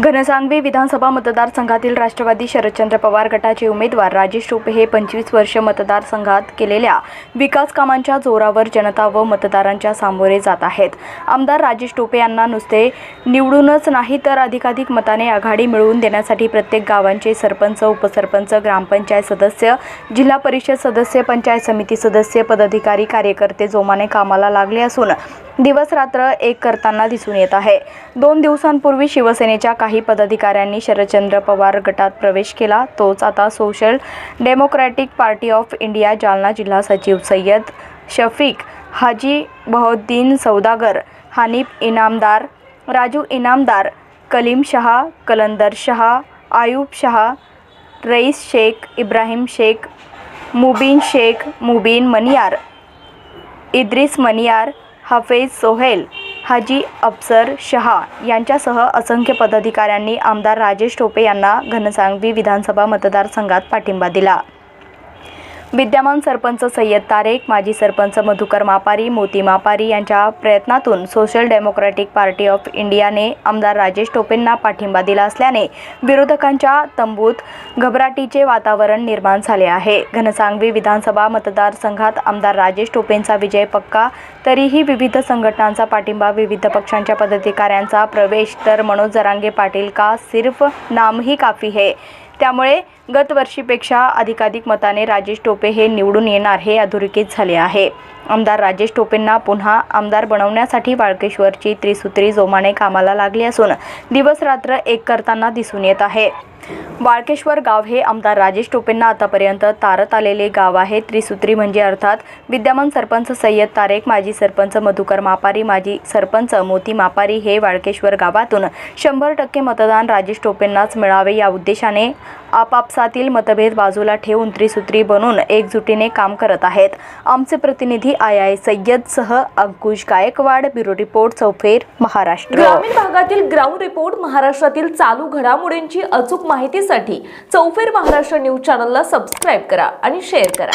घनसांगवी विधानसभा मतदारसंघातील राष्ट्रवादी शरदचंद्र पवार गटाचे उमेदवार राजेश टोपे हे पंचवीस वर्ष मतदारसंघात केलेल्या विकास कामांच्या जोरावर जनता व मतदारांच्या सामोरे जात आहेत. आमदार राजेश टोपे यांना नुसते निवडूनच नाही तर अधिकाधिक मताने आघाडी मिळवून देण्यासाठी प्रत्येक गावांचे सरपंच उपसरपंच ग्रामपंचायत सदस्य जिल्हा परिषद सदस्य पंचायत समिती सदस्य पदाधिकारी कार्यकर्ते जोमाने कामाला लागले असून दिवस रात्र एक करताना दिसून येत आहे. दोन दिवसांपूर्वी शिवसेनेच्या काही पदाधिकाऱ्यांनी शरदचंद्र पवार गटात प्रवेश केला. तोच आता social democratic party of India Jalna जिल्हा सचिव सय्यद शफीक हाजी बहोद्दीन सौदागर हानिफ इनामदार राजू इनामदार कलीम शहा कलंदर शहा आयूब शहा रईस शेख इब्राहिम शेख मुबीन शेख मुबीन मनियार इद्रिस मनियार हाफेज सोहेल हाजी अफसर शहा यांच्यासह असंख्य पदाधिकाऱ्यांनी आमदार राजेश टोपे यांना घनसांगवी विधानसभा मतदारसंघात पाठिंबा दिला. विद्यमान सरपंच सय्यद तारेक माजी सरपंच मधुकर मापारी मोती मापारी यांच्या प्रयत्नातून सोशल डेमोक्रॅटिक पार्टी ऑफ इंडियाने आमदार राजेश टोपेंना पाठिंबा दिला असल्याने विरोधकांच्या तंबूत घबराटीचे वातावरण निर्माण झाले आहे. घनसांगवी विधानसभा मतदारसंघात आमदार राजेश टोपेंचा विजय पक्का तरीही विविध संघटनांचा पाठिंबा विविध पक्षांच्या पदाधिकाऱ्यांचा प्रवेश तर मनोज जरांगे पाटील का सिर्फ नामही काफी है? त्यामुळे गतवर्षीपेक्षा अधिकाधिक मताने राजेश टोपे हे निवडून येणार हे अधोरेखित झाले आहे. आमदार राजेश टोपेंना पुन्हा आमदार बनवण्यासाठी वाळकेश्वरची त्रिसूत्री जोमाने कामाला लागली असून दिवस रात्र एक करताना दिसून येत आहे. वाळकेश्वर गाव हे आमदार राजेश टोपेंना आतापर्यंत तारत आलेले गाव आहे. त्रिसूत्री म्हणजे अर्थात विद्यमान सरपंच सय्यद तारेक माजी सरपंच मधुकर मापारी माजी सरपंच मोती मापारी हे वाळकेश्वर गावातून शंभर टक्के मतदान राजेश टोपेंनाच मिळावे या उद्देशाने आपापसातील मतभेद बाजूला ठेवून त्रिसूत्री बनून एकजुटीने काम करत आहेत. आमचे प्रतिनिधी आय आय सय्यदसह अंकुश गायकवाड ब्युरो रिपोर्ट चौफेर महाराष्ट्र. ग्रामीण भागातील ग्राउंड रिपोर्ट महाराष्ट्रातील चालू घडामोडींची अचूक माहितीसाठी चौफेर महाराष्ट्र न्यूज चॅनलला सबस्क्राईब करा आणि शेअर करा.